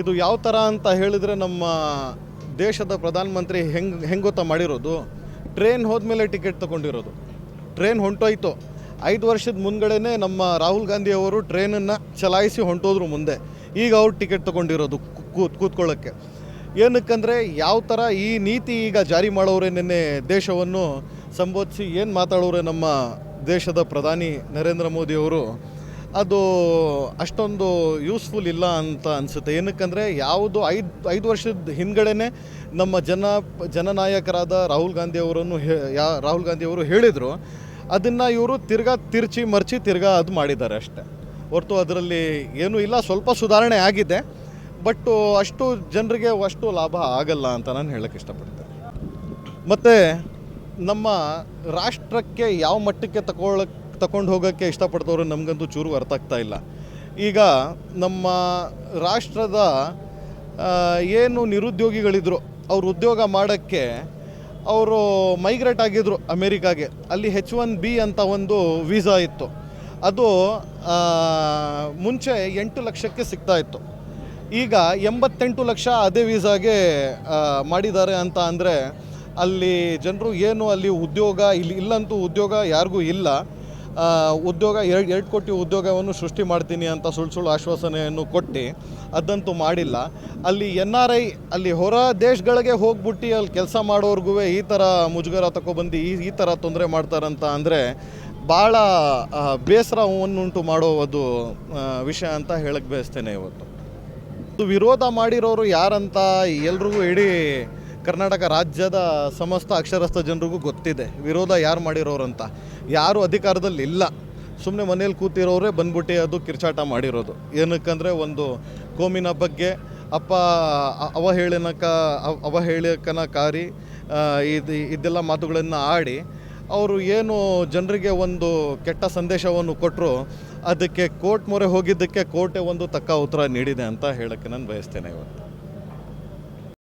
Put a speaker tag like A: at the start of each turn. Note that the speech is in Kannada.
A: ಇದು ಯಾವ ಥರ ಅಂತ ಹೇಳಿದರೆ ನಮ್ಮ ದೇಶದ ಪ್ರಧಾನಮಂತ್ರಿ ಹೆಂಗೆ ಹೆಂಗೆ ಗೊತ್ತಾ ಮಾಡಿರೋದು? ಟ್ರೈನ್ ಹೋದ್ಮೇಲೆ ಟಿಕೆಟ್ ತೊಗೊಂಡಿರೋದು. ಟ್ರೈನ್ ಹೊಂಟೋಯ್ತು. ಐದು ವರ್ಷದ ಮುಂದ್ಗಡೆನೇ ನಮ್ಮ ರಾಹುಲ್ ಗಾಂಧಿ ಅವರು ಟ್ರೈನನ್ನು ಚಲಾಯಿಸಿ ಹೊಂಟೋದ್ರು ಮುಂದೆ. ಈಗ ಅವ್ರು ಟಿಕೆಟ್ ತೊಗೊಂಡಿರೋದು ಕೂತ್ ಕೂತ್ಕೊಳ್ಳೋಕ್ಕೆ. ಏನಕ್ಕಂದರೆ ಯಾವ ಥರ ಈ ನೀತಿ ಈಗ ಜಾರಿ ಮಾಡೋರೆ ನಿನ್ನೆ ದೇಶವನ್ನು ಸಂಬೋಧಿಸಿ ಏನು ಮಾತಾಡೋರೆ ನಮ್ಮ ದೇಶದ ಪ್ರಧಾನಿ ನರೇಂದ್ರ ಮೋದಿಯವರು ಅದು ಅಷ್ಟೊಂದು ಯೂಸ್ಫುಲ್ ಇಲ್ಲ ಅಂತ ಅನಿಸುತ್ತೆ. ಏನಕ್ಕಂದರೆ ಯಾವುದು ಐದು ಐದು ವರ್ಷದ ಹಿಂದ್ಗಡೆನೆ ನಮ್ಮ ಜನ, ಜನನಾಯಕರಾದ ರಾಹುಲ್ ಗಾಂಧಿ ಅವರನ್ನು ಯಾ, ರಾಹುಲ್ ಗಾಂಧಿ ಅವರು ಹೇಳಿದರು. ಅದನ್ನು ಇವರು ತಿರ್ಗಾ ತಿರ್ಚಿ ಮರ್ಚಿ ತಿರ್ಗಾ ಅದು ಮಾಡಿದ್ದಾರೆ ಅಷ್ಟೆ. ಹೊರತು ಅದರಲ್ಲಿ ಏನೂ ಇಲ್ಲ, ಸ್ವಲ್ಪ ಸುಧಾರಣೆ ಆಗಿದೆ. ಬಟ್ಟು ಅಷ್ಟು ಜನರಿಗೆ ಅಷ್ಟು ಲಾಭ ಆಗಲ್ಲ ಅಂತ ನಾನು ಹೇಳಕ್ಕೆ ಇಷ್ಟಪಡ್ತೇನೆ. ಮತ್ತು ನಮ್ಮ ರಾಷ್ಟ್ರಕ್ಕೆ ಯಾವ ಮಟ್ಟಕ್ಕೆ ತಗೊಳ್ಳಕ್ಕೆ ತಗೊಂಡು ಹೋಗೋಕ್ಕೆ ಇಷ್ಟಪಡ್ತವ್ರು ನಮಗಂತೂ ಚೂರು ಅರ್ಥ ಆಗ್ತಾ ಇಲ್ಲ. ಈಗ ನಮ್ಮ ರಾಷ್ಟ್ರದ ಏನು ನಿರುದ್ಯೋಗಿಗಳಿದ್ರು, ಅವ್ರು ಉದ್ಯೋಗ ಮಾಡೋಕ್ಕೆ ಅವರು ಮೈಗ್ರೇಟ್ ಆಗಿದ್ದರು ಅಮೇರಿಕಾಗೆ. ಅಲ್ಲಿ ಹೆಚ್ ಒನ್ ಬಿ ಅಂತ ಒಂದು ವೀಸಾ ಇತ್ತು. ಅದು ಮುಂಚೆ ಎಂಟು ಲಕ್ಷಕ್ಕೆ ಸಿಗ್ತಾ ಇತ್ತು. ಈಗ ಎಂಬತ್ತೆಂಟು ಲಕ್ಷ ಅದೇ ವೀಸಾಗೆ ಮಾಡಿದ್ದಾರೆ ಅಂತ ಅಂದರೆ ಅಲ್ಲಿ ಜನರು ಏನು ಅಲ್ಲಿ ಉದ್ಯೋಗ ಇಲ್ಲಿ ಇಲ್ಲಂತೂ ಉದ್ಯೋಗ ಯಾರಿಗೂ ಇಲ್ಲ. ಉದ್ಯೋಗ ಎರಡು ಎರಡು ಕೋಟಿ ಉದ್ಯೋಗವನ್ನು ಸೃಷ್ಟಿ ಮಾಡ್ತೀನಿ ಅಂತ ಸುಳ್ಳು ಸುಳ್ಳು ಆಶ್ವಾಸನೆಯನ್ನು ಕೊಟ್ಟು ಅದಂತೂ ಮಾಡಿಲ್ಲ. ಅಲ್ಲಿ ಎನ್ ಆರ್ ಐ, ಅಲ್ಲಿ ಹೊರ ದೇಶಗಳಿಗೆ ಹೋಗ್ಬಿಟ್ಟು ಅಲ್ಲಿ ಕೆಲಸ ಮಾಡೋರ್ಗೂ ಈ ಥರ ಮುಜುಗರ ತಗೊಬಂದು ಈ ಈ ಥರ ತೊಂದರೆ ಮಾಡ್ತಾರಂತ ಅಂದರೆ ಭಾಳ ಬೇಸರವನ್ನುಂಟು ಮಾಡೋ ಒಂದು ವಿಷಯ ಅಂತ ಹೇಳಕ್ಕೆ ಬಯಸ್ತೇನೆ ಇವತ್ತು. ವಿರೋಧ ಮಾಡಿರೋರು ಯಾರಂತ ಎಲ್ರಿಗೂ ಇಡೀ ಕರ್ನಾಟಕ ರಾಜ್ಯದ ಸಮಸ್ತ ಅಕ್ಷರಸ್ಥ ಜನರಿಗೂ ಗೊತ್ತಿದೆ. ವಿರೋಧ ಯಾರು ಮಾಡಿರೋರು ಅಂತ. ಯಾರು ಅಧಿಕಾರದಲ್ಲಿ ಇಲ್ಲ. ಸುಮ್ಮನೆ ಮನೇಲಿ ಕೂತಿರೋರೇ ಬಂದ್ಬಿಟ್ಟು ಅದು ಕಿರ್ಚಾಟ ಮಾಡಿರೋದು. ಏನಕ್ಕಂದರೆ ಒಂದು ಕೋಮಿನ ಬಗ್ಗೆ, ಅಪ್ಪ ಅವಹೇಳನಕ ಅವ- ಅವಹೇಳಕನಕಾರಿ ಇದು, ಇದೆಲ್ಲ ಮಾತುಗಳನ್ನು ಆಡಿ ಅವರು ಏನು ಜನರಿಗೆ ಒಂದು ಕೆಟ್ಟ ಸಂದೇಶವನ್ನು ಕೊಟ್ಟರು ಅದಕ್ಕೆ ಕೋರ್ಟ್ ಮೊರೆ ಹೋಗಿದ್ದಕ್ಕೆ ಕೋರ್ಟೇ ಒಂದು ತಕ್ಕ ಉತ್ತರ ನೀಡಿದೆ ಅಂತ ಹೇಳೋಕ್ಕೆ ನಾನು ಬಯಸ್ತೇನೆ ಇವತ್ತು.